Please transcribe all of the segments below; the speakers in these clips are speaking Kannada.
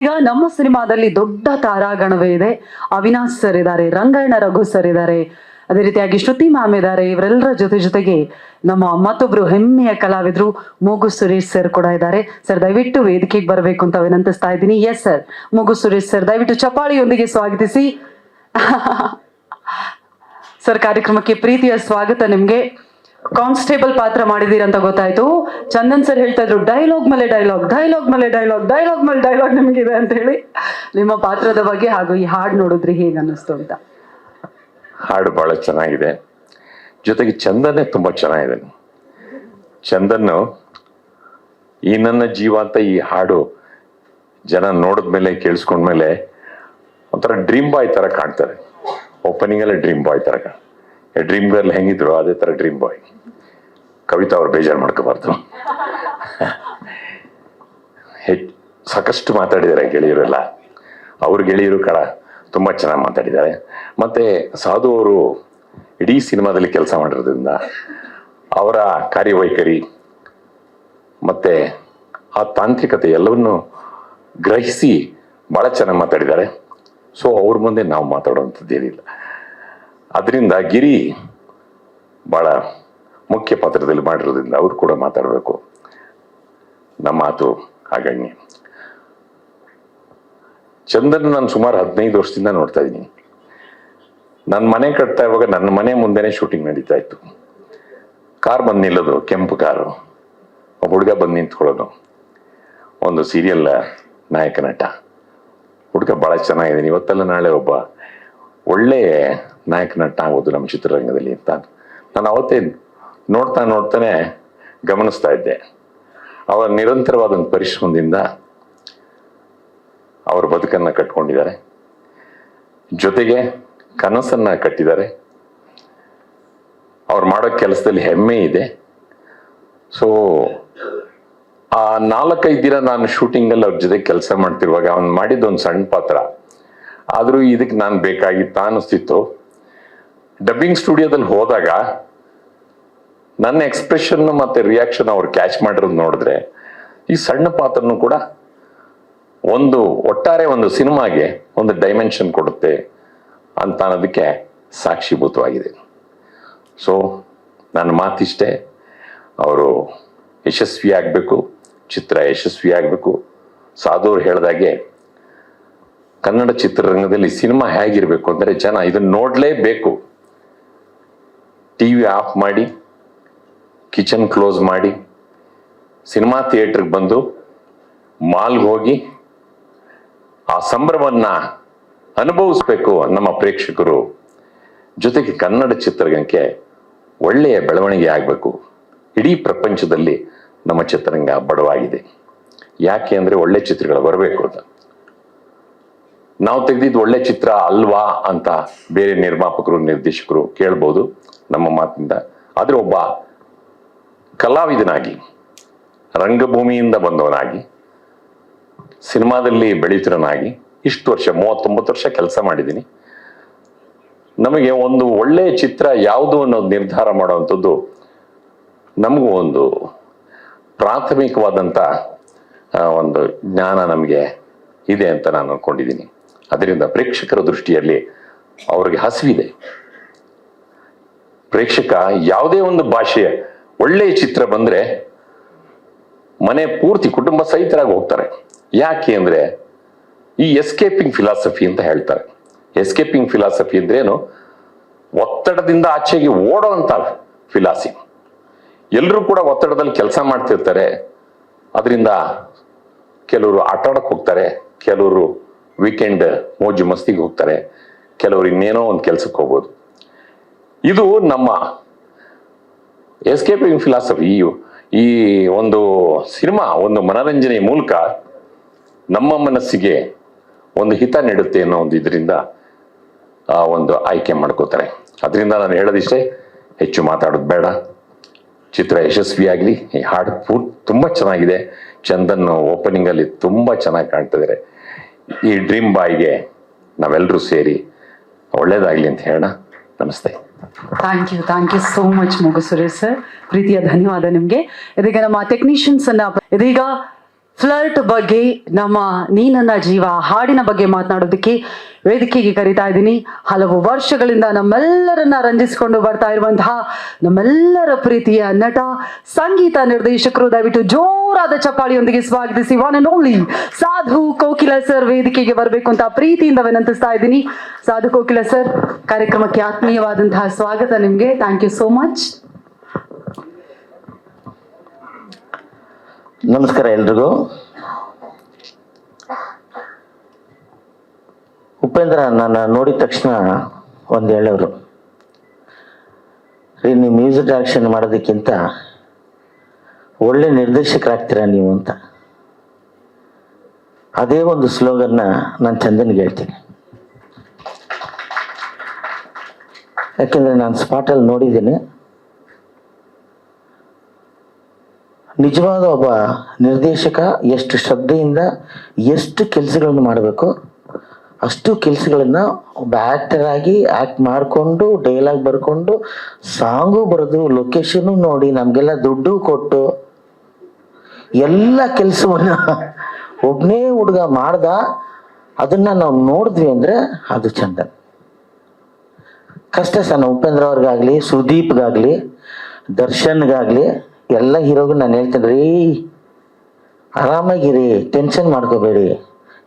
ಈಗ ನಮ್ಮ ಸಿನಿಮಾದಲ್ಲಿ ದೊಡ್ಡ ತಾರಾಗಣವೇ ಇದೆ. ಅವಿನಾಶ್ ಸರ್ ಇದ್ದಾರೆ, ರಂಗಣ್ಣ ರಘು ಸರ್ ಇದ್ದಾರೆ. ಅದೇ ರೀತಿಯಾಗಿ ಶ್ರುತಿ ಮ್ಯಾಮ್ ಇದ್ದಾರೆ. ಇವರೆಲ್ಲರ ಜೊತೆ ಜೊತೆಗೆ ನಮ್ಮ ಮತ್ತೊಬ್ರು ಹೆಮ್ಮೆಯ ಕಲಾವಿದರು ಮೂಗು ಸುರೇಶ್ ಸರ್ ಕೂಡ ಇದ್ದಾರೆ. ಸರ್, ದಯವಿಟ್ಟು ವೇದಿಕೆಗೆ ಬರಬೇಕು ಅಂತ ವಿನಂತಿಸ್ತಾ ಇದ್ದೀನಿ. ಎಸ್ ಸರ್ ಮೂಗು ಸುರೇಶ್ ಸರ್, ದಯವಿಟ್ಟು ಚಪಾಳಿಯೊಂದಿಗೆ ಸ್ವಾಗತಿಸಿ. ಸರ್, ಕಾರ್ಯಕ್ರಮಕ್ಕೆ ಪ್ರೀತಿಯ ಸ್ವಾಗತ ನಿಮ್ಗೆ. ಕಾನ್ಸ್ಟೇಬಲ್ ಪಾತ್ರ ಮಾಡಿದೀರಂತ ಗೊತ್ತಾಯ್ತು. ಚಂದನ್ ಸರ್ ಹೇಳ್ತಾ ಇದ್ರು, ಡೈಲಾಗ್ ಮೇಲೆ ಡೈಲಾಗ್ ಡೈಲಾಗ್ ಮೇಲೆ ಡೈಲಾಗ್ ಡೈಲಾಗ್ ಮೇಲೆ ಡೈಲಾಗ್ ನಿಮ್ಗಿದೆ ಅಂತ ಹೇಳಿ ನಿಮ್ಮ ಪಾತ್ರದ ಬಗ್ಗೆ ಹಾಗೂ ಈ ಹಾಡು ನೋಡಿದ್ರಿ ಹೇಗೆ ಅನ್ನಿಸ್ತು ಅಂತ. ಹಾಡು ಬಹಳ ಚೆನ್ನಾಗಿದೆ. ಜೊತೆಗೆ ಚಂದನೇ ತುಂಬಾ ಚೆನ್ನಾಗಿದೆ. ಚಂದನ್ನು ಈ ನನ್ನ ಜೀವ ಅಂತ ಈ ಹಾಡು ಜನ ನೋಡಿದ್ಮೇಲೆ ಕೇಳಿಸ್ಕೊಂಡ್ಮೇಲೆ ಒಂಥರ ಡ್ರೀಮ್ ಬಾಯ್ ತರ ಕಾಣ್ತಾರೆ. ಓಪನಿಂಗ್ ಅಲ್ಲೇ ಡ್ರೀಮ್ ಬಾಯ್ ತರ ಡ್ರೀಮ್ ಗರ್ಲ್ ಹೆಂಗಿದ್ರು ಅದೇ ತರ ಡ್ರೀಮ್ ಬಾಯ್ ಕವಿತಾ ಅವ್ರು ಬೇಜಾರು ಮಾಡ್ಕೋಬಾರ್ದು. ಹೆಚ್ಚು ಸಾಕಷ್ಟು ಮಾತಾಡಿದ್ದಾರೆ ಗೆಳೆಯರೆಲ್ಲ. ಅವ್ರ ಗೆಳೆಯರು ಕಡ ತುಂಬಾ ಚೆನ್ನಾಗಿ ಮಾತಾಡಿದ್ದಾರೆ ಮತ್ತೆ ಸಾಧು ಅವರು ಇಡೀ ಸಿನಿಮಾದಲ್ಲಿ ಕೆಲಸ ಮಾಡಿರೋದ್ರಿಂದ ಅವರ ಕಾರ್ಯವೈಖರಿ ಮತ್ತೆ ಆ ತಾಂತ್ರಿಕತೆ ಎಲ್ಲವನ್ನು ಗ್ರಹಿಸಿ ಬಹಳ ಚೆನ್ನಾಗಿ ಮಾತಾಡಿದ್ದಾರೆ ಸೊ ಅವ್ರ ಮುಂದೆ ನಾವು ಮಾತಾಡುವಂಥದ್ದು ಏನಿಲ್ಲ ಅದರಿಂದ ಗಿರಿ ಬಹಳ ಮುಖ್ಯ ಪಾತ್ರದಲ್ಲಿ ಮಾಡಿರೋದ್ರಿಂದ ಅವ್ರು ಕೂಡ ಮಾತಾಡಬೇಕು. ನಮ್ಮ ಮಾತು ಹಾಗಣ್ಯ ಚಂದನ್ ನಾನು ಸುಮಾರು ಹದಿನೈದು ವರ್ಷದಿಂದ ನೋಡ್ತಾ ಇದ್ದೀನಿ. ನನ್ನ ಮನೆ ಕಟ್ತಾ ಇರುವಾಗ ನನ್ನ ಮನೆ ಮುಂದೆನೆ ಶೂಟಿಂಗ್ ನಡೀತಾ ಇತ್ತು. ಕಾರ್ ಬಂದು ನಿಲ್ಲೋದು, ಕೆಂಪು ಕಾರು. ಒಬ್ಬ ಹುಡುಗ ಬಂದು ನಿಂತ್ಕೊಳ್ಳೋದು. ಒಂದು ಸೀರಿಯಲ್ ನಾಯಕ ನಟ. ಹುಡುಗ ಬಹಳ ಚೆನ್ನಾಗಿದ್ದೀನಿ. ಇವತ್ತೆಲ್ಲ ನಾಳೆ ಒಬ್ಬ ಒಳ್ಳೆ ನಾಯಕ ನಟ ಆಗೋದು ನಮ್ಮ ಚಿತ್ರರಂಗದಲ್ಲಿ ಅಂತ ನಾನು ಅವತ್ತೇ ನೋಡ್ತಾ ನೋಡ್ತಾನೆ ಗಮನಿಸ್ತಾ ಇದ್ದೆ. ಅವರ ನಿರಂತರವಾದಂಥ ಪರಿಶ್ರಮದಿಂದ ಅವರ ಬದುಕನ್ನ ಕಟ್ಕೊಂಡಿದ್ದಾರೆ. ಜೊತೆಗೆ ಕನಸನ್ನು ಕಟ್ಟಿದ್ದಾರೆ. ಅವ್ರು ಮಾಡೋ ಕೆಲಸದಲ್ಲಿ ಹೆಮ್ಮೆ ಇದೆ. ಸೊ ಆ ನಾಲ್ಕೈದು ದಿನ ನಾನು ಶೂಟಿಂಗಲ್ಲಿ ಅವ್ರ ಜೊತೆ ಕೆಲಸ ಮಾಡ್ತಿರುವಾಗ ಅವ್ನು ಮಾಡಿದ ಒಂದು ಸಣ್ಣ ಪಾತ್ರ. ಆದ್ರೂ ಇದಕ್ಕೆ ನಾನು ಬೇಕಾಗಿತ್ತ ಅನಿಸ್ತಿತ್ತು ಡಬ್ಬಿಂಗ್ ಸ್ಟುಡಿಯೋದಲ್ಲಿ ಹೋದಾಗ ನನ್ನ ಎಕ್ಸ್ಪ್ರೆಷನ್ ಮತ್ತೆ ರಿಯಾಕ್ಷನ್ ಅವ್ರು ಕ್ಯಾಚ್ ಮಾಡಿರೋದು ನೋಡಿದ್ರೆ ಈ ಸಣ್ಣ ಪಾತ್ರನೂ ಕೂಡ ಒಂದು ಒಟ್ಟಾರೆ ಒಂದು ಸಿನಿಮಾಗೆ ಒಂದು ಡೈಮೆನ್ಷನ್ ಕೊಡುತ್ತೆ ಅಂತ ಅನ್ನೋದಕ್ಕೆ ಸಾಕ್ಷೀಭೂತವಾಗಿದೆ. ಸೊ ನನ್ನ ಮಾತಿಷ್ಟೇ. ಅವರು ಯಶಸ್ವಿ ಆಗಬೇಕು ಚಿತ್ರ ಯಶಸ್ವಿ ಆಗಬೇಕು ಸಾಧುವ್ರು ಹೇಳ್ದಾಗೆ ಕನ್ನಡ ಚಿತ್ರರಂಗದಲ್ಲಿ ಸಿನಿಮಾ ಹೇಗಿರ್ಬೇಕು ಅಂದರೆ ಜನ ಇದನ್ನ ನೋಡಲೇಬೇಕು. ಟಿ ವಿ ಆಫ್ ಮಾಡಿ, ಕಿಚನ್ ಕ್ಲೋಸ್ ಮಾಡಿ, ಸಿನಿಮಾ ಥಿಯೇಟ್ರಿಗೆ ಬಂದು ಮಾಲ್ಗೆ ಹೋಗಿ ಆ ಸಂಭ್ರಮವನ್ನ ಅನುಭವಿಸ್ಬೇಕು ನಮ್ಮ ಪ್ರೇಕ್ಷಕರು. ಜೊತೆಗೆ ಕನ್ನಡ ಚಿತ್ರರಂಗಕ್ಕೆ ಒಳ್ಳೆಯ ಬೆಳವಣಿಗೆ ಆಗಬೇಕು. ಇಡೀ ಪ್ರಪಂಚದಲ್ಲಿ ನಮ್ಮ ಚಿತ್ರರಂಗ ಬಡವಾಗಿದೆ. ಯಾಕೆ ಅಂದ್ರೆ ಒಳ್ಳೆ ಚಿತ್ರಗಳು ಬರಬೇಕು ಅಂತ. ನಾವು ತೆಗೆದಿದ್ದು ಒಳ್ಳೆ ಚಿತ್ರ ಅಲ್ವಾ ಅಂತ ಬೇರೆ ನಿರ್ಮಾಪಕರು, ನಿರ್ದೇಶಕರು ಕೇಳ್ಬೋದು ನಮ್ಮ ಮಾತಿಂದ. ಆದರೆ ಒಬ್ಬ ಕಲಾವಿದನಾಗಿ, ರಂಗಭೂಮಿಯಿಂದ ಬಂದವನಾಗಿ, ಸಿನಿಮಾದಲ್ಲಿ ಬೆಳೀತಿರನಾಗಿ ಇಷ್ಟು ವರ್ಷ, ಮೂವತ್ತೊಂಬತ್ತು ವರ್ಷ ಕೆಲಸ ಮಾಡಿದ್ದೀನಿ ನಮಗೆ ಒಂದು ಒಳ್ಳೆಯ ಚಿತ್ರ ಯಾವುದು ಅನ್ನೋದು ನಿರ್ಧಾರ ಮಾಡುವಂಥದ್ದು ನಮಗೂ ಒಂದು ಪ್ರಾಥಮಿಕವಾದಂಥ ಒಂದು ಜ್ಞಾನ ನಮಗೆ ಇದೆ ಅಂತ ನಾನು ಅನ್ಕೊಂಡಿದ್ದೀನಿ ಅದರಿಂದ ಪ್ರೇಕ್ಷಕರ ದೃಷ್ಟಿಯಲ್ಲಿ ಅವ್ರಿಗೆ ಹಸಿವಿದೆ. ಪ್ರೇಕ್ಷಕ ಯಾವುದೇ ಒಂದು ಭಾಷೆಯ ಒಳ್ಳೆಯ ಚಿತ್ರ ಬಂದ್ರೆ ಮನೆ ಪೂರ್ತಿ ಕುಟುಂಬ ಸಹಿತರಾಗಿ ಹೋಗ್ತಾರೆ. ಯಾಕೆ ಅಂದ್ರೆ ಈ ಎಸ್ಕೇಪಿಂಗ್ ಫಿಲಾಸಫಿ ಅಂತ ಹೇಳ್ತಾರೆ. ಎಸ್ಕೇಪಿಂಗ್ ಫಿಲಾಸಫಿ ಅಂದ್ರೇನು ಒತ್ತಡದಿಂದ ಆಚೆಗೆ ಓಡೋಂತ ಫಿಲಾಸಿ ಎಲ್ಲರೂ ಕೂಡ ಒತ್ತಡದಲ್ಲಿ ಕೆಲಸ ಮಾಡ್ತಿರ್ತಾರೆ. ಅದರಿಂದ ಕೆಲವರು ಆಟ ಹೋಗ್ತಾರೆ. ಕೆಲವರು ವೀಕೆಂಡ್ ಮೋಜು ಮಸ್ತಿಗೆ ಹೋಗ್ತಾರೆ. ಕೆಲವರು ಇನ್ನೇನೋ ಒಂದು ಕೆಲಸಕ್ಕೆ ಹೋಗ್ಬೋದು. ಇದು ನಮ್ಮ ಎಸ್ಕೇಪಿಂಗ್ ಫಿಲಾಸಫಿ ಈ ಒಂದು ಸಿನಿಮಾ, ಒಂದು ಮನರಂಜನೆ ಮೂಲಕ ನಮ್ಮ ಮನಸ್ಸಿಗೆ ಒಂದು ಹಿತ ನೀಡುತ್ತೆ ಅನ್ನೋ ಒಂದು ಇದರಿಂದ ಒಂದು ಆಯ್ಕೆ ಮಾಡ್ಕೋತಾರೆ. ಅದರಿಂದ ನಾನು ಹೇಳೋದಿಷ್ಟೇ, ಹೆಚ್ಚು ಮಾತಾಡೋದು ಬೇಡ. ಚಿತ್ರ ಯಶಸ್ವಿಯಾಗಲಿ, ಈ ಹಾಡು ಪೂರ್ ತುಂಬ ಚೆನ್ನಾಗಿದೆ. ಚಂದನ್ ಓಪನಿಂಗಲ್ಲಿ ತುಂಬಾ ಚೆನ್ನಾಗಿ ಕಾಣ್ತಿದ್ದಾರೆ ಈ ಡ್ರೀಮ್ ಬಾಯ್ಗೆ ನಾವೆಲ್ಲರೂ ಸೇರಿ ಒಳ್ಳೇದಾಗ್ಲಿ ಅಂತ ಹೇಳೋಣ. ನಮಸ್ತೆ. Thank you thank you so much Mugu Suresh sir ಪ್ರೀತಿಯ ಧನ್ಯವಾದ ನಿಮಗೆ. ಇದೀಗ ನಮ್ಮ ಟೆಕ್ನಿಷಿಯನ್ಸ್ ಅನ್ನ ಇದೀಗ ಫ್ಲರ್ಟ್ ಬಗ್ಗೆ ನಮ್ಮ ನೀನನ್ನ ಜೀವ ಹಾಡಿನ ಬಗ್ಗೆ ಮಾತನಾಡೋದಕ್ಕೆ ವೇದಿಕೆಗೆ ಕರಿತಾ ಇದ್ದೀನಿ. ಹಲವು ವರ್ಷಗಳಿಂದ ನಮ್ಮೆಲ್ಲರನ್ನ ರಂಜಿಸಿಕೊಂಡು ಬರ್ತಾ ಇರುವಂತಹ ನಮ್ಮೆಲ್ಲರ ಪ್ರೀತಿಯ ನಟ, ಸಂಗೀತ ನಿರ್ದೇಶಕರು ದಯವಿಟ್ಟು ಜೋರಾದ ಚಪ್ಪಾಳಿಯೊಂದಿಗೆ ಸ್ವಾಗತಿಸಿ one and only Sadhu Kokila sir ವೇದಿಕೆಗೆ ಬರಬೇಕು ಅಂತ ಪ್ರೀತಿಯಿಂದ ವಿನಂತಿಸ್ತಾ ಇದ್ದೀನಿ. ಸಾಧು ಕೋಕಿಲ ಸರ್ ಕಾರ್ಯಕ್ರಮಕ್ಕೆ ಆತ್ಮೀಯವಾದಂತಹ ಸ್ವಾಗತ ನಿಮಗೆ. ಥ್ಯಾಂಕ್ ಯು ಸೋ ಮಚ್ ನಮಸ್ಕಾರ ಎಲ್ರಿಗೂ. ಉಪೇಂದ್ರ, ನನ್ನ ನೋಡಿದ ತಕ್ಷಣ ಒಂದು ಹೇಳೋರು. ರೀ, ನೀವು ಮ್ಯೂಸಿಕ್ ಡೈರೆಕ್ಷನ್ ಮಾಡೋದಕ್ಕಿಂತ ಒಳ್ಳೆ ನಿರ್ದೇಶಕರಾಗ್ತೀರಾ ನೀವು ಅಂತ. ಅದೇ ಒಂದು ಸ್ಲೋಗನ್ನ ನಾನು ಚಂದನ್ಗೆ ಹೇಳ್ತೀನಿ. ಯಾಕೆಂದರೆ ನಾನು ಸ್ಪಾಟಲ್ಲಿ ನೋಡಿದ್ದೀನಿ. ನಿಜವಾದ ಒಬ್ಬ ನಿರ್ದೇಶಕ ಎಷ್ಟು ಶ್ರದ್ಧೆಯಿಂದ ಎಷ್ಟು ಕೆಲಸಗಳನ್ನು ಮಾಡಬೇಕು, ಅಷ್ಟು ಕೆಲಸಗಳನ್ನು ಒಬ್ಬ ಆಕ್ಟರ್ ಆಗಿ ಆ್ಯಕ್ಟ್ ಮಾಡಿಕೊಂಡು ಡೈಲಾಗ್ ಬರ್ಕೊಂಡು ಸಾಂಗು ಬರೆದು ಲೊಕೇಶನ್ನು ನೋಡಿ, ನಮಗೆಲ್ಲ ದುಡ್ಡು ಕೊಟ್ಟು, ಎಲ್ಲ ಕೆಲಸವನ್ನ ಒಬ್ಬನೇ ಹುಡುಗ ಮಾಡ್ದ, ಅದನ್ನ ನಾವು ನೋಡಿದ್ವಿ ಅಂದರೆ ಅದು ಚಂದ. ಕಷ್ಟ ಸಣ್ಣ ಉಪೇಂದ್ರ ಅವ್ರಿಗಾಗಲಿ, ಸುದೀಪ್ಗಾಗಲಿ, ದರ್ಶನ್ಗಾಗಲಿ ಎಲ್ಲ ಹೀರೋಗೂ ನಾನು ಹೇಳ್ತೇನೆ, ರೀ, ಆರಾಮಾಗಿರಿ ಟೆನ್ಷನ್ ಮಾಡ್ಕೋಬೇಡಿ.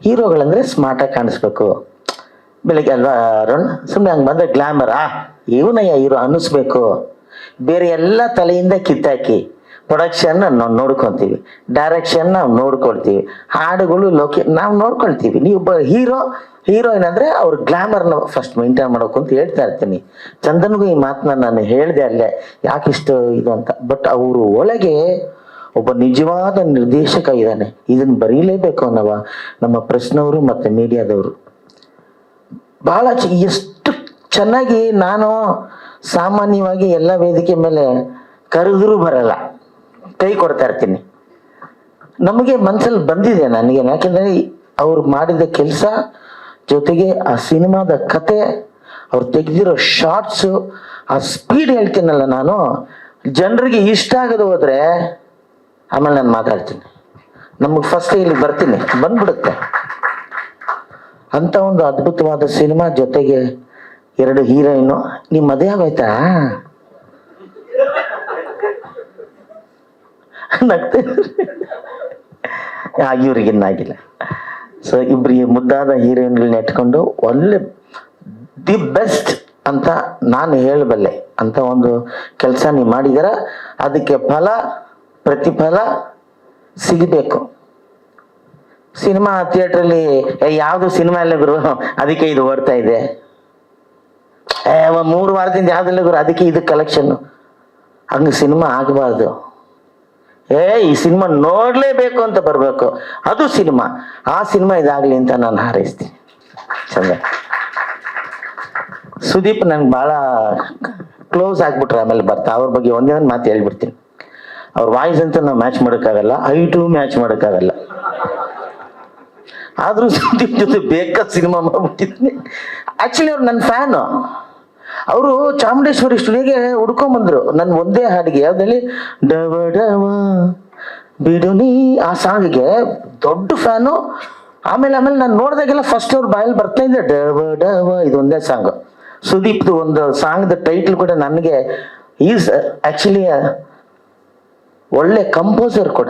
ಹೀರೋಗಳಂದ್ರೆ ಸ್ಮಾರ್ಟಾಗಿ ಕಾಣಿಸ್ಬೇಕು. ಬೆಳಿಗ್ಗೆ ಅಲ್ವಾ, ಅರುಣ್? ಸುಮ್ಮನೆ ಹಂಗೆ ಬಂದ್ರೆ ಗ್ಲಾಮರ್ ಆ, ಇವನಯ್ಯ ಹೀರೋ ಅನ್ನಿಸ್ಬೇಕು. ಬೇರೆ ಎಲ್ಲ ತಲೆಯಿಂದ ಕಿತ್ತಾಕಿ. ಪ್ರೊಡಕ್ಷನ್ ನಾವು ನೋಡ್ಕೊತೀವಿ. ಡೈರೆಕ್ಷನ್ ನಾವು ನೋಡ್ಕೊಳ್ತೀವಿ. ಹಾಡುಗಳು ಲೊಕೇ, ನಾವು ನೋಡ್ಕೊಳ್ತೀವಿ. ನೀವು ಹೀರೋ ಹೀರೋಯಿನ್ ಅಂದ್ರೆ ಅವ್ರ ಗ್ಲಾಮರ್ನ ಫಸ್ಟ್ ಮೇಂಟೈನ್ ಮಾಡೋಕು ಅಂತ ಹೇಳ್ತಾ ಇರ್ತೀನಿ. ಚಂದನ್ಗೂ ಈ ಮಾತನ್ನ ನಾನು ಹೇಳಿದೆ ಅಲ್ಲೇ ಯಾಕಿಷ್ಟು ಇದು ಅಂತ. ಬಟ್ ಅವರು ಒಳಗೆ ಒಬ್ಬ ನಿಜವಾದ ನಿರ್ದೇಶಕ ಇದ್ದಾನೆ. ಇದನ್ನ ಬರೀಲೇಬೇಕು ಅನ್ನವ ನಮ್ಮ ಪ್ರಶ್ನವರು ಮತ್ತೆ ಮೀಡಿಯಾದವರು ಬಹಳ ಎಷ್ಟು ಚೆನ್ನಾಗಿ ನಾನು ಸಾಮಾನ್ಯವಾಗಿ ಎಲ್ಲ ವೇದಿಕೆ ಮೇಲೆ ಕರೆದ್ರೂ ಬರಲ್ಲ. ಕೈ ಕೊಡ್ತಾ ಇರ್ತೀನಿ. ನಮಗೆ ಮನಸ್ಸಲ್ಲಿ ಬಂದಿದೆ ನನಗೆ ಯಾಕೆಂದರೆ ಅವ್ರು ಮಾಡಿದ ಕೆಲಸ ಜೊತೆಗೆ ಆ ಸಿನಿಮಾದ ಕತೆ, ಅವ್ರು ತೆಗೆದಿರೋ ಶಾರ್ಟ್ಸ್ ಆ ಸ್ಪೀಡ್ ಹೇಳ್ತೀನಲ್ಲ ನಾನು, ಜನರಿಗೆ ಇಷ್ಟ ಆಗದೆ ಹೋದ್ರೆ ಆಮೇಲೆ ನಾನು ಮಾತಾಡ್ತೀನಿ. ನಮಗೆ ಫಸ್ಟ್ ಇಲ್ಲಿ ಬರ್ತೀನಿ, ಬಂದ್ಬಿಡುತ್ತೆ. ಅಂತ ಒಂದು ಅದ್ಭುತವಾದ ಸಿನಿಮಾ ಜೊತೆಗೆ ಎರಡು ಹೀರೋಯಿನು. ನಿಮ್ಮ ಮದುವೆ ಆಗೋಯ್ತಾ? ನಗ್ತಾ ಇವ್ರಿಗೆ ಇನ್ನಾಗಿಲ್ಲ. ಸೊ ಇಬ್ಬರಿಗೆ ಮುದ್ದಾದ ಹೀರೋಯಿನ್ಗಳನ್ನ ಇಟ್ಕೊಂಡು ಒಳ್ಳೆ ದಿ ಬೆಸ್ಟ್ ಅಂತ ನಾನು ಹೇಳಬಲ್ಲೆ. ಅಂತ ಒಂದು ಕೆಲಸ ನೀವು ಮಾಡಿದಾರ, ಅದಕ್ಕೆ ಫಲ, ಪ್ರತಿಫಲ ಸಿಗಬೇಕು. ಸಿನಿಮಾ ಥಿಯೇಟ್ರಲ್ಲಿ ಯಾವುದು ಸಿನಿಮಾ ಇಲ್ಲ ಗುರು? ಅದಕ್ಕೆ ಇದು ಓಡ್ತಾ ಇದೆ. ಮೂರು ವಾರದಿಂದ ಯಾವ್ದಿಲ್ಲ ಗುರು, ಅದಕ್ಕೆ ಇದು ಕಲೆಕ್ಷನ್ ಹಂಗೆ ಸಿನಿಮಾ ಆಗಬಾರ್ದು. ಏ, ಈ ಸಿನಿಮಾ ನೋಡ್ಲೇಬೇಕು ಅಂತ ಬರಬೇಕು. ಅದು ಸಿನಿಮಾ. ಆ ಸಿನಿಮಾ ಇದಾಗ್ಲಿ ಅಂತ ನಾನು ಹಾರೈಸ್ತೀನಿ. ಚಂದ. ಸುದೀಪ್ ನನ್ಗೆ ಭಾಳ ಕ್ಲೋಸ್ ಆಗ್ಬಿಟ್ರೆ, ಆಮೇಲೆ ಬರ್ತಾ. ಅವ್ರ ಬಗ್ಗೆ ಒಂದೇ ಒಂದು ಮಾತು ಹೇಳ್ಬಿಡ್ತೀನಿ. ಅವ್ರ ವಾಯ್ಸ್ ಅಂತ ನಾವು ಮ್ಯಾಚ್ ಮಾಡೋಕ್ಕಾಗಲ್ಲ ಹೈಟು ಮ್ಯಾಚ್ ಮಾಡೋಕ್ಕಾಗಲ್ಲ. ಆದರೂ ಸುದೀಪ್ ಜೊತೆ ಬೇಕಾದ ಸಿನಿಮಾ ಮಾಡ್ಬಿಟ್ಟಿದ್ದೀನಿ. ಆ್ಯಕ್ಚುಲಿ ಅವ್ರು ನನ್ನ ಫ್ಯಾನು ಅವರು ಚಾಮುಂಡೇಶ್ವರಿ ಸ್ಟುಡಿಯೋಗೆ ಹುಡ್ಕೊಂಬಂದ್ರು ನನ್ ಒಂದೇ ಹಾಡಿಗೆ. ಯಾವ್ದಲ್ಲಿ ಡವ ಡವ ಬಿಡು ನೀ ಆ ಸಾಂಗಿಗೆ ದೊಡ್ಡ ಫ್ಯಾನು. ಆಮೇಲೆ ಆಮೇಲೆ ನಾನು ನೋಡಿದಾಗೆಲ್ಲ ಫಸ್ಟ್ ಅವ್ರ ಬಾಯಲ್ಲಿ ಬರ್ತಾ ಇದ್ದೆ ಡವ ಡವ ಇದು ಒಂದೇ ಸಾಂಗ್. ಸುದೀಪ್ದು ಒಂದು ಸಾಂಗ್ದ ಟೈಟ್ಲ್ ಕೂಡ ನನಗೆ ಈಸ್ ಆಕ್ಚುಲಿ ಒಳ್ಳೆ ಕಂಪೋಸರ್ ಕೂಡ.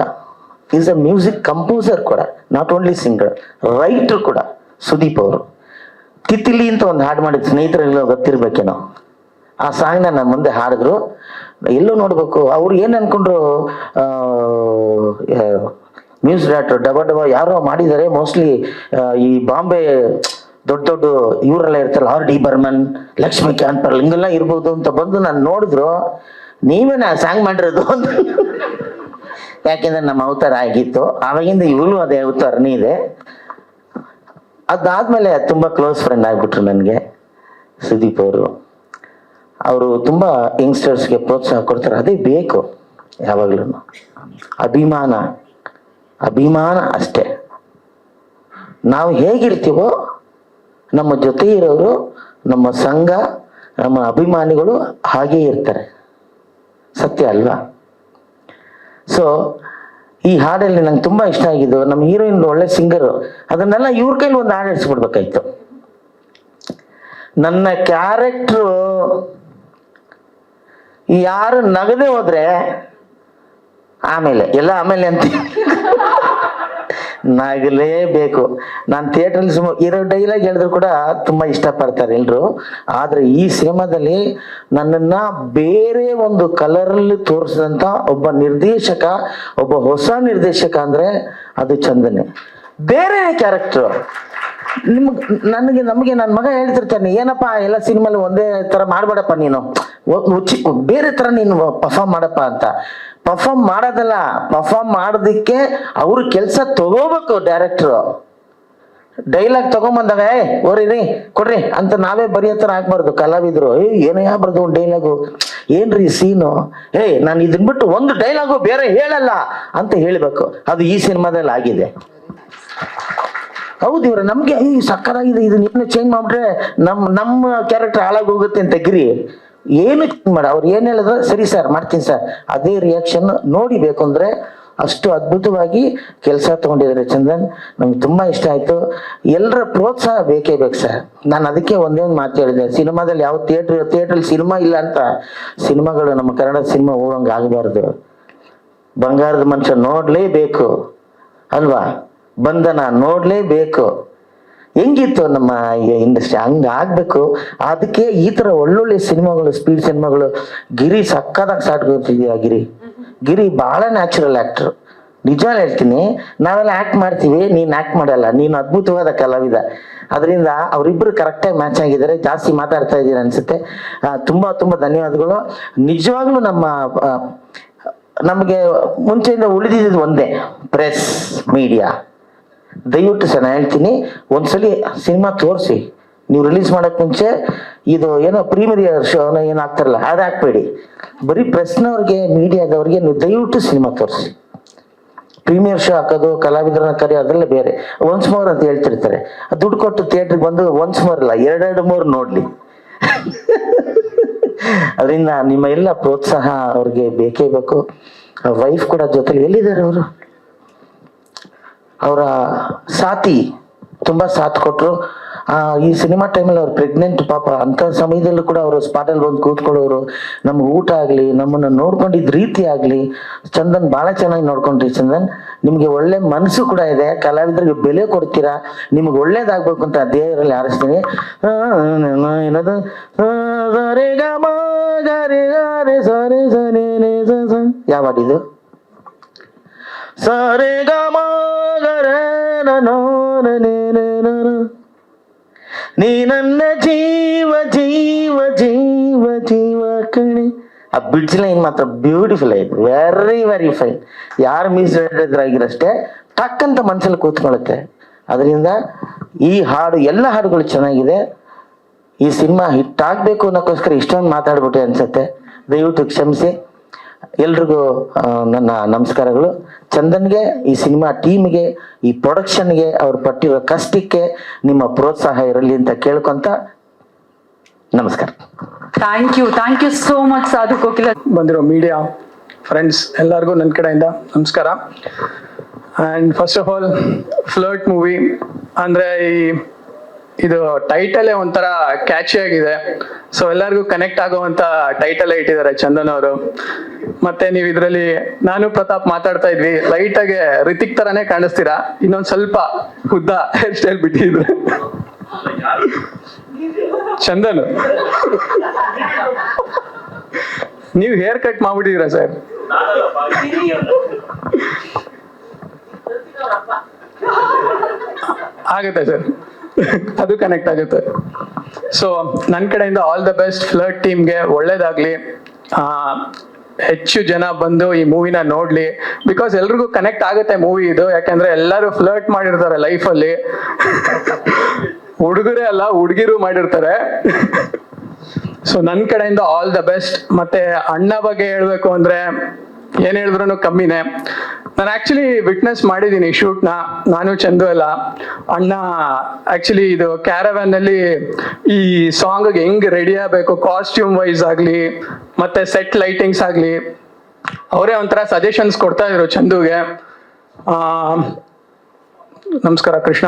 ಈಸ್ ಅ ಮ್ಯೂಸಿಕ್ ಕಂಪೋಸರ್ ಕೂಡ. ನಾಟ್ ಓನ್ಲಿ ಸಿಂಗರ್ ರೈಟರ್ ಕೂಡ ಸುದೀಪ್ ಅವರು. ತಿತ್ತಿಲಿ ಅಂತ ಒಂದು ಹಾಡು ಮಾಡಿದ ಸ್ನೇಹಿತರೆಲ್ಲ ಗೊತ್ತಿರ್ಬೇಕೇನೋ. ಆ ಸಾಂಗ್ನ ನನ್ನ ಮುಂದೆ ಹಾಡಿದ್ರು. ಎಲ್ಲೂ ನೋಡ್ಬೇಕು, ಅವ್ರು ಏನು ಅನ್ಕೊಂಡ್ರು ಮ್ಯೂಸ್ ಡೈರೆಕ್ಟರ್, ಡಬ ಡಬ ಯಾರೋ ಮಾಡಿದ್ದಾರೆ ಮೋಸ್ಟ್ಲಿ ಈ ಬಾಂಬೆ ದೊಡ್ಡ ದೊಡ್ಡ ಇವರೆಲ್ಲ ಇರ್ತಾರಲ್ಲ, ಆರ್ ಡಿ ಬರ್ಮನ್, ಲಕ್ಷ್ಮೀಕಾಂತ್ ಪರ್ಲ್ ಹಿಂಗೆಲ್ಲ ಇರ್ಬೋದು ಅಂತ ಬಂದು ನಾನು ನೋಡಿದ್ರು. ನೀವೇ ನಾ ಸಾಂಗ್ ಮಾಡಿರೋದು ಅಂತ. ಯಾಕೆಂದ್ರೆ ನಮ್ಮ ಅವತಾರ ಆಗಿತ್ತು. ಆವಾಗಿಂದ ಇವಳು ಅದೇ ಅವತಾರನೇ ಇದೆ. ಅದಾದ್ಮೇಲೆ ತುಂಬಾ ಕ್ಲೋಸ್ ಫ್ರೆಂಡ್ ಆಗ್ಬಿಟ್ರು ನನಗೆ. ಸುದೀಪ್ ಅವರು. ಅವರು ತುಂಬ ಯಂಗ್ಸ್ಟರ್ಸ್ಗೆ ಪ್ರೋತ್ಸಾಹ ಕೊಡ್ತಾರೆ. ಅದೇ ಬೇಕು ಯಾವಾಗಲೂ ಅಭಿಮಾನ. ಅಭಿಮಾನ ಅಷ್ಟೇ. ನಾವು ಹೇಗಿರ್ತೀವೋ, ನಮ್ಮ ಜೊತೆ ಇರೋರು, ನಮ್ಮ ಸಂಘ, ನಮ್ಮ ಅಭಿಮಾನಿಗಳು ಹಾಗೇ ಇರ್ತಾರೆ. ಸತ್ಯ ಅಲ್ವಾ? ಸೊ ಈ ಹಾಡಲ್ಲಿ ನಂಗೆ ತುಂಬಾ ಇಷ್ಟ ಆಗಿದ್ದು ನಮ್ಮ ಹೀರೋಯಿನ್ ಒಳ್ಳೆ ಸಿಂಗರು ಅದನ್ನೆಲ್ಲ ಇವ್ರ ಕೈಲಿ ಒಂದು ಹಾಡು ಹೇಳಿಸ್ಬಿಡ್ಬೇಕಾಯ್ತು ನನ್ನ ಕ್ಯಾರೆಕ್ಟ್ರು ಯಾರು ನಗದೆ ಹೋದ್ರೆ ಆಮೇಲೆ ಎಲ್ಲ ಆಮೇಲೆ ಅಂತ. ನಗಲೇಬೇಕು. ನಾನು ಥಿಯೇಟ್ರಲ್ಲಿ ಸುಮ್ಮ ಇರೋ ಡೈಲಾಗ್ ಹೇಳಿದ್ರು ಕೂಡ ತುಂಬಾ ಇಷ್ಟಪಡ್ತಾರೆ ಎಲ್ರು. ಆದ್ರೆ ಈ ಸಿನಿಮಾದಲ್ಲಿ ನನ್ನನ್ನ ಬೇರೆ ಒಂದು ಕಲರಲ್ಲಿ ತೋರಿಸಿದಂತ ಒಬ್ಬ ನಿರ್ದೇಶಕ, ಒಬ್ಬ ಹೊಸ ನಿರ್ದೇಶಕ ಅಂದ್ರೆ ಅದು ಚಂದನೆ. ಬೇರೆ ಕ್ಯಾರೆಕ್ಟರ್ ನಿಮ್ಗೆ, ನನಗೆ, ನಮಗೆ ನನ್ನ ಮಗ ಹೇಳ್ತಿರ್ತಾನೆ, ಏನಪ್ಪ, ಎಲ್ಲ ಸಿನಿಮಾಲಿ ಒಂದೇ ತರ ಮಾಡ್ಬೇಡಪ್ಪ ನೀನು. ಬೇರೆ ತರ ನೀನು ಪರ್ಫಾರ್ಮ್ ಮಾಡಪ್ಪ ಅಂತ. ಪರ್ಫಾರ್ಮ್ ಮಾಡೋದಲ್ಲ ಪರ್ಫಾರ್ಮ್ ಮಾಡೋದಕ್ಕೆ ಅವ್ರ ಕೆಲಸ ತಗೋಬೇಕು ಡೈರೆಕ್ಟ್ರು ಡೈಲಾಗ್ ತಗೊಂಬಂದಾಗ, ಏ ಓರಿರಿ ಕೊಡ್ರಿ ಅಂತ ನಾವೇ ಬರೆಯೋ ಥರ ಹಾಕ್ಬಾರ್ದು, ಕಲಾವಿದ್ರು. ಏ ಏನಯ್ಯ ಬರ್ದು ಒಂದು ಡೈಲಾಗು ಏನ್ರಿ ಸೀನು ಏ, ನಾನು ಇದನ್ ಬಿಟ್ಟು ಒಂದು ಡೈಲಾಗು ಬೇರೆ ಹೇಳಲ್ಲ ಅಂತ ಹೇಳಬೇಕು. ಅದು ಈ ಸಿನಿಮಾದಲ್ಲಿ ಆಗಿದೆ. ಹೌದು ಇವ್ರೆ, ನಮ್ಗೆ ಈ ಸಕ್ಕತ್ತಾಗಿದೆ, ಇದನ್ನ ನೀನು ಚೇಂಜ್ ಮಾಡ್ಬಿಟ್ರೆ ನಮ್, ನಮ್ಮ ಕ್ಯಾರೆಕ್ಟರ್ ಹಾಳಾಗಿ ಹೋಗುತ್ತೆ ಅಂತ, ಗಿರಿ. ಏನು ಮಾಡ, ಅವ್ರು ಏನ್ ಹೇಳಿದ್ರು? ಸರಿ ಸರ್ ಮಾಡ್ತೀನಿ ಸರ್ ಅದೇ ರಿಯಾಕ್ಷನ್ ನೋಡಿ ಬೇಕು ಅಂದ್ರೆ ಅಷ್ಟು ಅದ್ಭುತವಾಗಿ ಕೆಲಸ ತಗೊಂಡಿದ್ದಾರೆ ಚಂದನ್ ನಮ್ಗೆ ತುಂಬಾ ಇಷ್ಟ ಆಯ್ತು. ಎಲ್ಲರ ಪ್ರೋತ್ಸಾಹ ಬೇಕೇ ಬೇಕು ಸರ್ ನಾನು ಅದಕ್ಕೆ ಒಂದೇ ಒಂದು ಮಾತು ಹೇಳಿದೆ. ಸಿನಿಮಾದಲ್ಲಿ ಯಾವ ಥಿಯೇಟರ್ ಥಿಯೇಟ್ರಲ್ಲಿ ಸಿನಿಮಾ ಇಲ್ಲ ಅಂತ ಸಿನಿಮಾಗಳು ನಮ್ಮ ಕನ್ನಡ ಸಿನಿಮಾ ಓಡೋಂಗೆ ಆಗಬಾರ್ದು. ಬಂಗಾರದ ಮನುಷ್ಯ ನೋಡ್ಲೇಬೇಕು. ಅಲ್ವಾ? ಬಂಧನ ನೋಡ್ಲೇಬೇಕು. ಹೆಂಗಿತ್ತು ನಮ್ಮ ಇಂಡಸ್ಟ್ರಿ ಹಂಗ ಆಗ್ಬೇಕು. ಅದಕ್ಕೆ ಈ ತರ ಒಳ್ಳೊಳ್ಳೆ ಸಿನಿಮಾಗಳು ಸ್ಪೀಡ್ ಸಿನಿಮಾಗಳು, ಗಿರಿ ಸಕ್ಕದಾಗಿ ಸಾಟ್ಕೊತಿದ್ಯಾ ಗಿರಿ? ಗಿರಿ ಬಹಳ ನ್ಯಾಚುರಲ್ ಆಕ್ಟರ್ ನಿಜ ಹೇಳ್ತೀನಿ, ನಾವೆಲ್ಲ ಆಕ್ಟ್ ಮಾಡ್ತೀವಿ, ನೀನ್ ಆಕ್ಟ್ ಮಾಡಲ್ಲ, ನೀನು ಅದ್ಭುತವಾದ ಕಲಾವಿದ. ಅದರಿಂದ ಅವರಿಬ್ಬರು ಕರೆಕ್ಟಾಗಿ ಮ್ಯಾಚ್ ಆಗಿದ್ದಾರೆ, ಜಾಸ್ತಿ ಮಾತಾಡ್ತಾ ಇದ್ದೀರ ಅನ್ಸುತ್ತೆ. ತುಂಬಾ ತುಂಬಾ ಧನ್ಯವಾದಗಳು. ನಿಜವಾಗ್ಲೂ ನಮ್ಮ ನಮಗೆ ಮುಂಚೆಯಿಂದ ಉಳಿದಿದ್ದು ಒಂದೇ ಪ್ರೆಸ್ ಮೀಡಿಯಾ ದಯವಿಟ್ಟು ಸರ್ ನಾನು ಹೇಳ್ತೀನಿ, ಒಂದ್ಸಲಿ ಸಿನಿಮಾ ತೋರಿಸಿ. ನೀವು ರಿಲೀಸ್ ಮಾಡಕ್ ಮುಂಚೆ ಇದು ಏನೋ ಪ್ರೀಮಿಯರ್ ಶೋ ಏನೋ ಆಗ್ತಾರಲ್ಲ ಅದು ಹಾಕ್ಬೇಡಿ. ಬರೀ ಪ್ರೆಸ್ನವ್ರಿಗೆ ಮೀಡಿಯಾದವ್ರಿಗೆ ನೀವು ದಯವಿಟ್ಟು ಸಿನಿಮಾ ತೋರಿಸಿ. ಪ್ರೀಮಿಯರ್ ಶೋ ಹಾಕೋದು, ಕಲಾವಿದರನ್ನ ಕರೆ ಅದೆಲ್ಲ ಬೇರೆ. ಒನ್ಸ್ ಮೋರ್ ಅಂತ ಹೇಳ್ತಿರ್ತಾರೆ. ದುಡ್ಡು ಕೊಟ್ಟು ಥಿಯೇಟ್ರಿಗೆ ಬಂದು ಒನ್ಸ್ ಮೋರ್ ಅಲ್ಲ, ಎರಡೆರಡು ಮೂರು ನೋಡ್ಲಿ. ಅದರಿಂದ ನಿಮ್ಮ ಎಲ್ಲ ಪ್ರೋತ್ಸಾಹ ಅವ್ರಿಗೆ ಬೇಕೇ ಬೇಕು. ವೈಫ್ ಕೂಡ ಜೊತೆಲಿ ಎಲ್ಲಿದ್ದಾರೆ ಅವರು? ಅವರ ಸಾತಿ ತುಂಬಾ ಸಾಥ್ ಕೊಟ್ಟರು ಈ ಸಿನಿಮಾ ಟೈಮಲ್ಲಿ ಅವ್ರು ಪ್ರೆಗ್ನೆಂಟ್ ಪಾಪ ಅಂತ ಸಮಯದಲ್ಲೂ ಕೂಡ ಅವರು ಸ್ಪಾಟಲ್ಲಿ ಬಂದು ಕೂತ್ಕೊಳ್ಳೋರು. ನಮ್ಗೆ ಊಟ ಆಗಲಿ ನಮ್ಮನ್ನು ನೋಡ್ಕೊಂಡಿದ್ದ ರೀತಿ ಆಗಲಿ ಚಂದನ್ ಬಹಳ ಚೆನ್ನಾಗಿ ನೋಡ್ಕೊಂಡ್ರಿ ಚಂದನ್. ನಿಮಗೆ ಒಳ್ಳೆ ಮನಸ್ಸು ಕೂಡ ಇದೆ ಕಲಾವಿದರಿಗೆ ಬೆಲೆ ಕೊಡ್ತೀರಾ ನಿಮ್ಗೆ ಒಳ್ಳೇದಾಗಬೇಕು ಅಂತ ದೇವರಲ್ಲಿ ಆರಿಸ್ತೀನಿ ಆ, ಏನದು? ಗಮ. ಯಾವ ಹಾಡಿದು ಸರೆ ಗ ಮ ಗ ರೆ ನ ನನ್ನ ಜೀವ ಜೀವ ಜೀವ ಜೀವ ಕಣೆ. ಆ ಬಿಡ್ಜ್ ಲೈನ್ ಮಾತ್ರ ಬ್ಯೂಟಿಫುಲ್ ಆಯ್ತು ವೆರಿ ವೆರಿ ಫೈನ್ ಯಾರು ಮಿಸ್ ಆಗಿರಷ್ಟೇ ಟಕ್ ಅಂತ ಮನ್ಸಲ್ಲಿ ಕೂತ್ಕೊಳ್ಳುತ್ತೆ. ಅದರಿಂದ ಈ ಹಾಡು, ಎಲ್ಲ ಹಾಡುಗಳು ಚೆನ್ನಾಗಿದೆ. ಈ ಸಿನಿಮಾ ಹಿಟ್ ಆಗ್ಬೇಕು ಅನ್ನೋಕ್ಕೋಸ್ಕರ ಇಷ್ಟೊಂದು ಮಾತಾಡ್ಬಿಟ್ಟೆ ಅನ್ಸುತ್ತೆ. ದಯವಿಟ್ಟು ಕ್ಷಮಿಸಿ. ಎಲ್ರಿಗೂ ನನ್ನ ನಮಸ್ಕಾರಗಳು. ಚಂದನ್ಗೆ ಈ ಸಿನಿಮಾ ಟೀಮ್ಗೆ ಈ ಪ್ರೊಡಕ್ಷನ್ಗೆ ಅವ್ರು ಪಟ್ಟಿರೋ ಕಷ್ಟಕ್ಕೆ ನಿಮ್ಮ ಪ್ರೋತ್ಸಾಹ ಇರಲಿ ಅಂತ ಕೇಳ್ಕೊಂತ ನಮಸ್ಕಾರ. Thank you thank you so much Sadhu Kokila. ಬಂದಿರೋ ಮೀಡಿಯಾ ಫ್ರೆಂಡ್ಸ್ ಎಲ್ಲರಿಗೂ ನನ್ನ ಕಡೆಯಿಂದ ನಮಸ್ಕಾರ. And first of all flirt movie ಅಂದರೆ ಈ ಇದು ಟೈಟಲೇ ಒಂಥರ ಕ್ಯಾಚಿ ಆಗಿದೆ. ಸೊ ಎಲ್ಲರಿಗೂ ಕನೆಕ್ಟ್ ಆಗುವಂತ ಟೈಟಲ್ ಇಟ್ಟಿದ್ದಾರೆ ಚಂದನ್ ಅವರು. ಮತ್ತೆ ನೀವು ಇದರಲ್ಲಿ ನಾನು ಪ್ರತಾಪ್ ಮಾತಾಡ್ತಾ ಇದ್ವಿ. ಲೈಟ್ ಆಗಿ ರಿತಿಕ್ ತರಾನೇ ಕಾಣಿಸ್ತೀರಾ? ಇನ್ನೊಂದ್ ಸ್ವಲ್ಪ ಉದ್ದ ಹೇರ್ ಸ್ಟೈಲ್ ಬಿಟ್ಟಿದ್ರು. ಚಂದನ್. ನೀವು ಹೇರ್ ಕಟ್ ಮಾಡ್ಬಿಟ್ಟಿದ್ರ ಸರ್ ಆಗುತ್ತೆ ಸರ್ ಅದು ಕನೆಕ್ಟ್ ಆಗುತ್ತೆ. ಸೊ ನನ್ನ ಕಡೆಯಿಂದ ಆಲ್ ದ ಬೆಸ್ಟ್ ಫ್ಲರ್ಟ್ ಟೀಮ್ಗೆ ಒಳ್ಳೇದಾಗ್ಲಿ. ಹೆಚ್ಚು ಜನ ಬಂದು ಈ ಮೂವಿನ ನೋಡ್ಲಿ. ಬಿಕಾಸ್ ಎಲ್ರಿಗೂ ಕನೆಕ್ಟ್ ಆಗುತ್ತೆ ಮೂವಿ ಇದು. ಯಾಕಂದ್ರೆ ಎಲ್ಲರೂ ಫ್ಲರ್ಟ್ ಮಾಡಿರ್ತಾರೆ ಲೈಫಲ್ಲಿ ಹುಡುಗರೇ ಅಲ್ಲ, ಹುಡುಗಿರು ಮಾಡಿರ್ತಾರೆ. ಸೊ ನನ್ನ ಕಡೆಯಿಂದ ಆಲ್ ದ ಬೆಸ್ಟ್ ಮತ್ತೆ ಅಣ್ಣ ಬಗ್ಗೆ ಹೇಳ್ಬೇಕು ಅಂದ್ರೆ ಏನ್ ಹೇಳಿದ್ರು ಕಮ್ಮಿನೇ. ನಾನು ಆಕ್ಚುಲಿ ವಿಟ್ನೆಸ್ ಮಾಡಿದ್ದೀನಿ ಶೂಟ್ನ ನಾನು, ಚಂದು ಎಲ್ಲ ಅಣ್ಣ ಆಕ್ಚುಲಿ ಇದು ಕ್ಯಾರವ್ಯಾನ್ ಅಲ್ಲಿ ಈ ಸಾಂಗ್ ಹೆಂಗ್ ರೆಡಿ ಆಗಬೇಕು ಕಾಸ್ಟ್ಯೂಮ್ ವೈಸ್ ಆಗ್ಲಿ, ಮತ್ತೆ ಸೆಟ್ ಲೈಟಿಂಗ್ಸ್ ಆಗ್ಲಿ, ಅವರೇ ಒಂಥರ ಸಜೆಷನ್ಸ್ ಕೊಡ್ತಾ ಇದ್ರು ಚಂದುಗೆ. ನಮಸ್ಕಾರ ಕೃಷ್ಣ.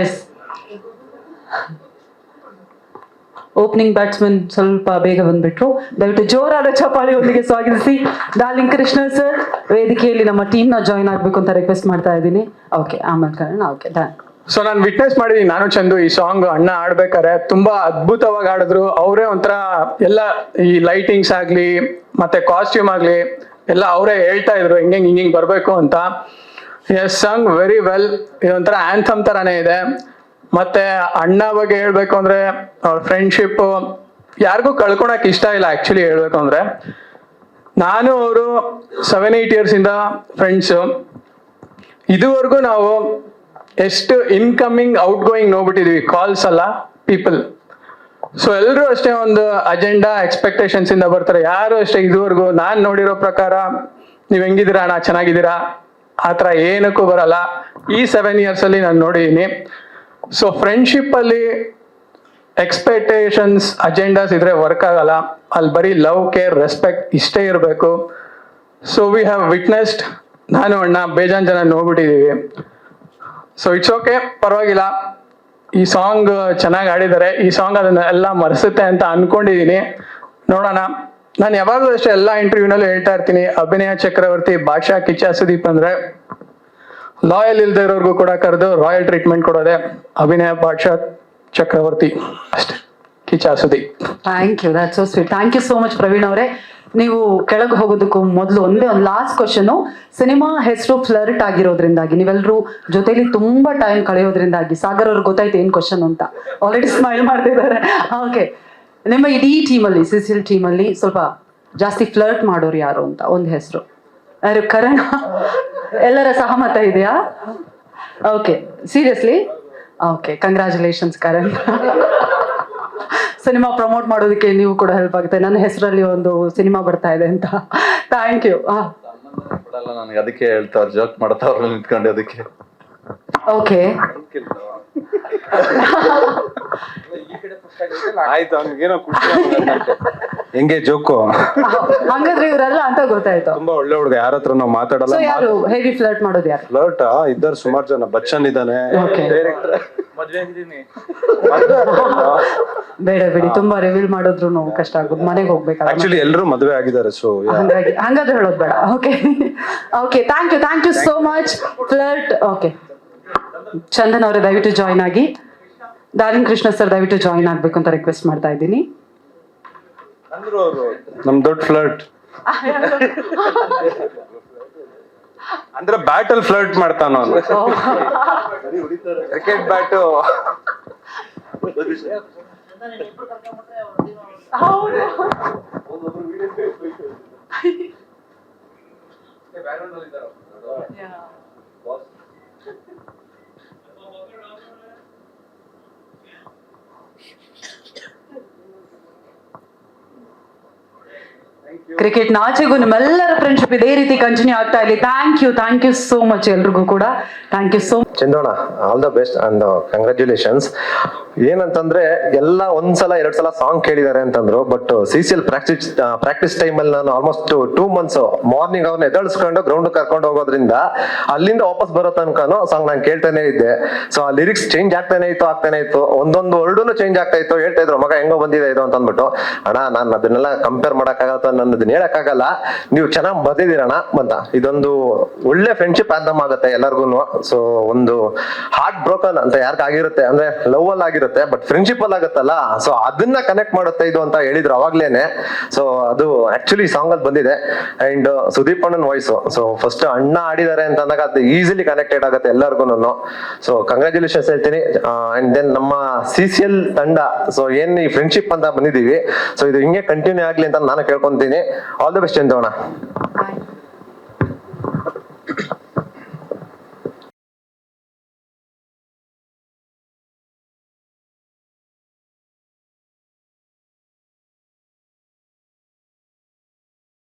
ಎಸ್ ಓಪನಿಂಗ್ ಬ್ಯಾಟ್ಸ್ಮನ್ ಸ್ವಲ್ಪ ಬೇಗ ಬಂದ್ಬಿಟ್ರು. ದಯವಿಟ್ಟು ಜೋರಾದ ಚಪಾಳಿಯೊಂದಿಗೆ ಸ್ವಾಗತಿಸಿ. ಡಾರ್ಲಿಂಗ್ ಕೃಷ್ಣ ಸರ್ ವೇದಿಕೆಯಲ್ಲಿ ನಮ್ಮ ಟೀಮ್ನ ಜಾಯ್ನ್ ಆಗಬೇಕು ಅಂತ ರಿಕ್ವೆಸ್ಟ್ ಮಾಡ್ತಾ ಇದ್ದೀನಿ. ಓಕೆ ಆಮೇಲೆ ಕಾರಣ ಓಕೆ ಡನ್ ಸೊ ನಾನು ವಿಟ್ನೆಸ್ ಮಾಡಿದೀನಿ, ನಾನು ಚಂದು ಈ ಸಾಂಗ್ ಅಣ್ಣ ಆಡ್ಬೇಕಾರೆ ತುಂಬಾ ಅದ್ಭುತವಾಗಿ ಆಡಿದ್ರು ಅವರೇ ಒಂಥರ ಎಲ್ಲ ಈ ಲೈಟಿಂಗ್ಸ್ ಆಗ್ಲಿ, ಮತ್ತೆ ಕಾಸ್ಟ್ಯೂಮ್ ಆಗ್ಲಿ, ಎಲ್ಲ ಅವರೇ ಹೇಳ್ತಾ ಇದ್ರು ಹಿಂಗೆ ಹಿಂಗೆ ಬರಬೇಕು ಅಂತ. ಎಸ್ ಸಾಂಗ್ ವೆರಿ ವೆಲ್ ಇದೊಂಥರ ಆಂಥಮ್ ತರಾನೇ ಇದೆ. ಮತ್ತೆ ಅಣ್ಣ ಬಗ್ಗೆ ಹೇಳ್ಬೇಕು ಅಂದ್ರೆ, ಅವ್ರ ಫ್ರೆಂಡ್ಶಿಪ್ ಯಾರಿಗೂ ಕಳ್ಕೊಳಕ್ ಇಷ್ಟ ಇಲ್ಲ ಆಕ್ಚುಲಿ ಹೇಳ್ಬೇಕು ಅಂದ್ರೆ. ನಾನು, ಅವರು ಸೆವೆನ್ ಏಟ್ ಇಯರ್ಸ್ ಇಂದ ಫ್ರೆಂಡ್ಸ್ ಇದುವರೆಗೂ ನಾವು ಎಷ್ಟು ಇನ್ಕಮಿಂಗ್ ಔಟ್ ಗೋಯಿಂಗ್ ನೋಡ್ಬಿಟ್ಟಿದೀವಿ ಕಾಲ್ಸ್ ಅಲ್ಲ ಪೀಪಲ್ ಸೊ ಎಲ್ಲರೂ ಅಷ್ಟೇ ಒಂದು ಅಜೆಂಡಾ ಎಕ್ಸ್ಪೆಕ್ಟೇಷನ್ಸ್ ಇಂದ ಬರ್ತಾರೆ. ಯಾರು ಅಷ್ಟೇ ಇದುವರೆಗೂ, ನಾನ್ ನೋಡಿರೋ ಪ್ರಕಾರ ನೀವ್ ಹೆಂಗಿದ್ದೀರಾ, ಅಣ್ಣ, ಚೆನ್ನಾಗಿದ್ದೀರಾ? ಆ ಥರ ಏನಕ್ಕೂ ಬರಲ್ಲ. ಈ ಸೆವೆನ್ ಇಯರ್ಸ್ ಅಲ್ಲಿ ನಾನು ನೋಡಿದೀನಿ. ಸೊ ಫ್ರೆಂಡ್ಶಿಪ್ ಅಲ್ಲಿ ಎಕ್ಸ್ಪೆಕ್ಟೇಷನ್ಸ್ ಅಜೆಂಡಾಸ್ ಇದ್ರೆ ವರ್ಕ್ ಆಗಲ್ಲ. ಅಲ್ಲಿ ಬರೀ ಲವ್ ಕೇರ್ ರೆಸ್ಪೆಕ್ಟ್ ಇಷ್ಟೇ ಇರಬೇಕು. ಸೊ ವಿ ಹ್ಯಾವ್ ವಿಟ್ನೆಸ್ಡ್ ನಾನು, ಅಣ್ಣ, ಬೇಜಾನ್ ಜನ ನೋಡ್ಬಿಟ್ಟಿದೀವಿ. ಸೊ ಇಟ್ಸ್ ಓಕೆ ಪರವಾಗಿಲ್ಲ. ಈ ಸಾಂಗ್ ಚೆನ್ನಾಗಿ ಆಡಿದ್ದಾರೆ ಈ ಸಾಂಗ್ ಅದನ್ನ ಎಲ್ಲ ಮರೆಸುತ್ತೆ ಅಂತ ಅನ್ಕೊಂಡಿದೀನಿ. ನೋಡೋಣ. ನಾನು ಯಾವಾಗಲೂ ಅಷ್ಟೇ ಎಲ್ಲ ಇಂಟರ್ವ್ಯೂನಲ್ಲೂ ಹೇಳ್ತಾ ಇರ್ತೀನಿ. ಅಭಿನಯ ಚಕ್ರವರ್ತಿ, ಭಾಷಾ ಕಿಚ್ಚ ಸುದೀಪ್ ಅಂದ್ರೆ ಲಾಯಲ್ ಇಲ್ದೇ ಇರೋರ್ಗೂ ಕೂಡ ಕರೆದು ರಾಯಲ್ ಟ್ರೀಟ್ಮೆಂಟ್ ಕೊಡೋದೆ ಅಭಿನಯ ಭಾಷಾ ಚಕ್ರವರ್ತಿ. ಅಷ್ಟೇ. ಕಿಚಾಸುದಿ thank you that so sweet thank you so much Praveen ಅವರೇ. ನೀವು ಕೆಳಗೆ ಹೋಗೋದಕ್ಕೂ ಮೊದಲು ಒಂದೇ ಒಂದು ಲಾಸ್ಟ್ ಕ್ವಶನ್ ಸಿನಿಮಾ ಹೆಸರು ಫ್ಲರ್ಟ್ ಆಗಿರೋದ್ರಿಂದಾಗಿ ನೀವೆಲ್ಲರೂ ಜೊತೆಲಿ ತುಂಬಾ ಟೈಮ್ ಕಳೆಯೋದ್ರಿಂದಾಗಿ, ಸಾಗರ್ ಅವ್ರಿಗೆ ಗೊತ್ತಾಯ್ತು ಏನ್ ಕ್ವಶನ್ ಅಂತ. ಆಲ್ರೆಡಿ ಸ್ಮೈಲ್ ಮಾಡ್ತಿದ್ದಾರೆ. ಓಕೆ ನಿಮ್ಮ ಇಡೀ ಟೀಮಲ್ಲಿ ಸಿಸಿಲ್ ಟೀಮಲ್ಲಿ ಸ್ವಲ್ಪ ಜಾಸ್ತಿ ಫ್ಲರ್ಟ್ ಮಾಡೋರು ಯಾರು ಅಂತ, ಒಂದು ಹೆಸರು. ಯಾರು ಕರಣ್ ಎಲ್ಲರ ಸಹಮತ ಇದೆಯಾ? Okay seriously okay congratulations Karan cinema promote ಮಾಡೋದಕ್ಕೆ ನೀವು ಕೂಡ ಹೆಲ್ಪ್ ಆಗುತ್ತೆ. ನನ್ನ ಹೆಸರಲ್ಲಿ ಒಂದು ಸಿನಿಮಾ ಬರ್ತಾ ಇದೆ ಅಂತ. ಥ್ಯಾಂಕ್ ಯು ಕೊಡಲ್ಲ ನನಗೆ ಅದಕ್ಕೆ ಹೇಳ್ತಾವ್ರು ಜೋಕ್ ಮಾಡ್ತಾವ್ರು ನಿಂತ್ಕೊಂಡು ಅದಕ್ಕೆ. ಓಕೆ ಆಯ್ತು ಅವ್ನಿಗೇನೋ ಖುಷಿ. ಹೆಂಗೆ ಜೋಕು? ಹಂಗಾದ್ರೆ ಇವರೆಲ್ಲ ಅಂತ ಗೊತ್ತಾಯ್ತು. ತುಂಬಾ ಒಳ್ಳೆ ಹುಡುಗ ಯಾರ ಹತ್ರ ನಾವು ಮಾತಾಡಲ್ಲ ಸೊ ಯಾರು ಹೆವಿ ಫ್ಲರ್ಟ್ ಮಾಡೋದು ಯಾರು? ಫ್ಲರ್ಟ್ ಇದ್ದಾರೆ ಸುಮಾರು ಜನ ಬಚ್ಚನ್ ಇದ್ದಾನೆ ಓಕೆ ಬೇಡ ಬಿಡಿ ತುಂಬಾ ರಿವೀಲ್ ಮಾಡಿದ್ರು ಕಷ್ಟ ಆಗೋದು. ಮನೆಗೆ ಹೋಗ್ಬೇಕು ಆಕ್ಚುಲಿ ಎಲ್ಲರೂ ಮದುವೆ ಆಗಿದ್ದಾರೆ ಸೊ ಹಂಗಾಗಿ ಹಂಗಾದ್ರೆ ಹೇಳೋದು ಬೇಡ. Okay okay thank you thank you so much flirt okay Chandan ಅವರೇ ದಯವಿಟ್ಟು ಜಾಯ್ನ್ ಆಗಿ. ಡಾರ್ಲಿಂಗ್ ಕೃಷ್ಣ ಸರ್ ದಯವಿಟ್ಟು ಜಾಯ್ನ್ ಆಗ್ಬೇಕು ಅಂತ ರಿಕ್ವೆಸ್ಟ್ ಮಾಡ್ತಾ ಇದ್ದೀನಿ. ನಮ್ ದೊಡ್ಡ ಫ್ಲರ್ಟ್ ಅಂದ್ರೆ ಬ್ಯಾಟಲ್ ಫ್ಲರ್ಟ್ ಮಾಡ್ತಾನ ಅವನು. ಕ್ರಿಕೆಟ್ ಬ್ಯಾಟು I ಕ್ರಿಕೆಟ್ ಆಚೆಗೂ ನಿಮ್ಮೆಲ್ಲರ ಫ್ರೆಂಡ್ಶಿಪ್ ಇದೇ ರೀತಿ ಕಂಟಿನ್ಯೂ ಆಗ್ತಾ ಇಲ್ಲಿ thank you thank you so much ಎಲ್ರಿಗೂ ಕೂಡ. Thank you so ಚಂದೋಣ all the best and congratulations ಏನಂತಂದ್ರೆ, ಎಲ್ಲ ಒಂದ್ಸಲ ಎರಡ್ ಸಲ ಸಾಂಗ್ ಕೇಳಿದ್ದಾರೆ ಅಂತಂದ್ರು but C C L practice practice time ಅಲ್ಲಿ ನಾನು ಆಲ್ಮೋಸ್ಟ್ ಟೂ ಮಂತ್ಸ್ ಮಾರ್ನಿಂಗ್ ಅವ್ರನ್ನ ಎದಳ್ಸ್ಕೊಂಡು ಗ್ರೌಂಡ್ ಕರ್ಕೊಂಡು ಹೋಗೋದ್ರಿಂದ ಅಲ್ಲಿಂದ ವಾಪಸ್ ಬರೋ ತನಕನೂ ಸಾಂಗ್ ನಾನು ಕೇಳ್ತಾನೆ ಇದ್ದೆ. ಸೊ ಆ ಲಿರಿಕ್ಸ್ ಚೇಂಜ್ ಆಗ್ತಾನೆ ಇತ್ತು ಆಗ್ತಾನೆ ಇತ್ತು. ಒಂದೊಂದು ವರ್ಡುನು ಚೇಂಜ್ ಆಗ್ತಾ ಇತ್ತು. ಹೇಳ್ತಾ ಇದ್ರು, ಮಗ, ಹೆಂಗೋ ಬಂದಿದೆ ಇದು ಅಂತ ಅಂದ್ಬಿಟ್ಟು ಅಣ್ಣ, ನಾನು ಅದನ್ನೆಲ್ಲ ಕಂಪೇರ್ ಮಾಡಕ್ಕಾಗತ್ತ ನನ್ನದನ್ನ ಹೇಳಕ್ಕಾಗಲ್ಲ. ನೀವು ಚೆನ್ನಾಗಿ ಬಂದಿದ್ದೀರಣ ಅಂತ ಇದೊಂದು ಒಳ್ಳೆ ಫ್ರೆಂಡ್ಶಿಪ್ ಆದಮ್ ಆಗುತ್ತೆ ಎಲ್ಲರಿಗೂ ಸೊ ಒಂದು ಹಾರ್ಟ್ ಬ್ರೋಕನ್ ಅಂತ ಯಾರಿಗಾಗಿರುತ್ತೆ ಅಂದ್ರೆ ಲವ್ ಅಲ್ಲಿ ಆಗಿರುತ್ತೆ ಬಟ್ ಫ್ರೆಂಡ್ಶಿಪ್ ಅಲ್ಲಿ ಆಗುತ್ತಲ್ಲ. ಸೊ ಅದನ್ನ ಕನೆಕ್ಟ್ ಮಾಡುತ್ತೆ ಇದು ಅಂತ ಹೇಳಿದ್ರು ಅವಾಗ್ಲೇನೆ. ಸೊ ಅದು ಆಕ್ಚುಲಿ ಸಾಂಗ್ ಅಲ್ಲಿ ಬಂದಿದೆ. ಅಂಡ್ ಸುದೀಪ್ ಅಣ್ಣನ್ ವಾಯ್ಸ್ ಸೊ ಫಸ್ಟ್ ಅಣ್ಣ ಆಡಿದ್ದಾರೆ ಅಂತ ಅಂದಾಗ ಅದು ಈಸಿಲಿ ಕನೆಕ್ಟೆಡ್ ಆಗುತ್ತೆ ಎಲ್ಲರಿಗೂ ಸೊ ಕಂಗ್ರ್ಯಾಚುಲೇಷನ್ಸ್ ಹೇಳ್ತೀನಿ. ಅಂಡ್ ದೆನ್ ನಮ್ಮ ಸಿ ಸಿ ಎಲ್ ತಂಡ. ಸೊ ಏನ್ ಈ ಫ್ರೆಂಡ್ಶಿಪ್ ಅಂತ ಬಂದಿದೀವಿ ಸೊ ಇದು ಹಿಂಗೆ ಕಂಟಿನ್ಯೂ ಆಗ್ಲಿ ಅಂತ ನಾನು ಕೇಳ್ಕೊಂತೀನಿ. All the best சந்தோனா